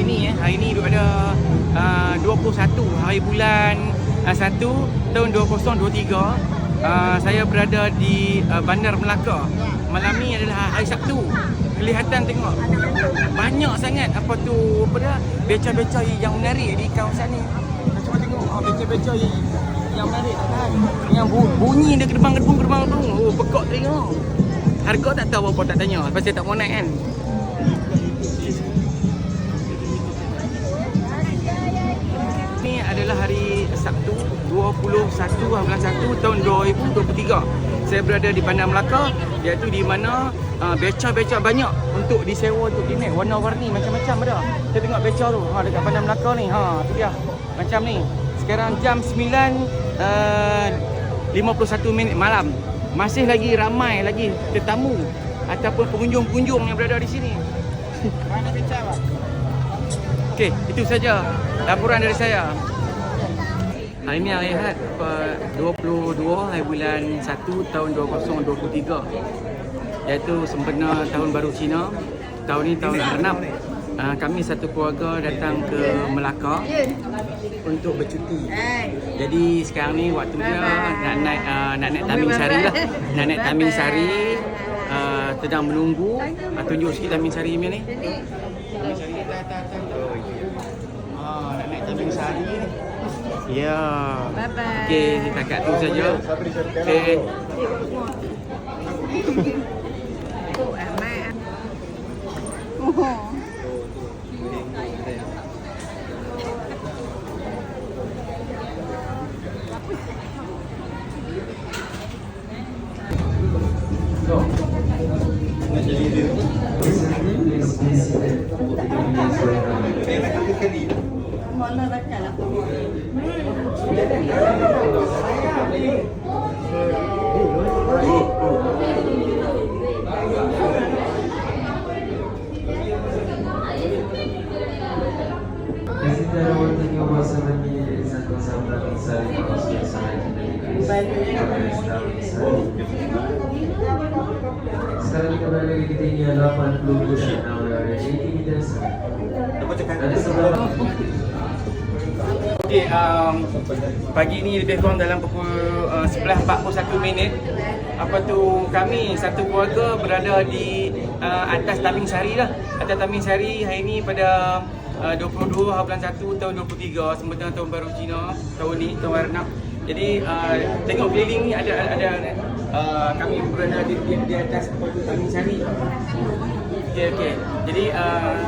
Hari ni pada uh, 21 hari bulan uh, 1 tahun 2023 uh, Saya berada di uh, Bandar Melaka. Malam ni adalah hari Sabtu. Kelihatan tengok. Banyak sangat apa tu apa dah Beca-beca yang menarik di kawasan ni. Cuba tengok? Oh, beca-beca yang menarik tahan. Yang bu- bunyi dia gerbang-gerbang-gerbang tu Oh pekak telinga Harga tak tahu apa tak tanya. Pasal tak mau naik kan Sabtu 21 bulan 1 tahun 2023 Saya berada di Bandar Melaka Iaitu di mana uh, beca-beca banyak untuk disewa untuk dinaik Warna-warni macam-macam ada. Kita tengok beca tu ha, dekat Bandar Melaka ni ha, tu dia Macam ni. Sekarang jam 9 uh, 51 minit malam. Masih lagi ramai lagi tetamu Ataupun pengunjung-pengunjung yang berada di sini. Mana beca pak? Okey, itu saja laporan dari saya. Hari ini hari Ahad pe- 22 hari bulan 1 tahun 2023 iaitu sempena tahun baru Cina. Tahun ini tahun ke-6. Uh, kami satu keluarga datang ke Melaka untuk bercuti. Jadi sekarang ni waktu dia nak naik uh, nak naik Taming Sari lah. Nak naik Taming Sari uh, sedang menunggu. Tunjuk sikit Taming Sari ni. Taming Sari ni. Oh. Ah, nak naik Taming Sari ni. Yeah. Bye bye. Okay, setakat tu saja. Okay. Cô à exaltação da mensagem para os personagens da Igreja. Sekarang kita berada di ketinggian 80 pusat Nawara Jadi kita Ada sebelah Okey, um, pagi ni lebih kurang dalam pukul uh, 11.41 minit. Apa tu kami satu keluarga berada di uh, atas Taming Sari lah. Atas Taming Sari hari ni pada uh, 22 hari bulan 1 tahun 23 sempena tahun baru Cina tahun ni tahun Warnap. Jadi uh, tengok keliling ni ada ada, ada uh, kami berada di, di, di atas tu Taming Sari. Okey okey. Jadi uh,